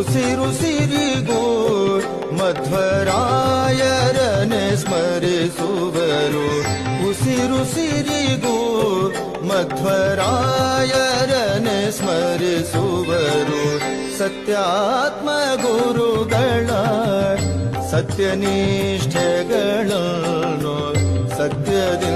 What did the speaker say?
उसिरुसिरिगो मध्वरायर स्म उरिगो मध्वरायर स्म सत्यात्मगुरुगण सत्यनिष्ठ गणनु सत्यदि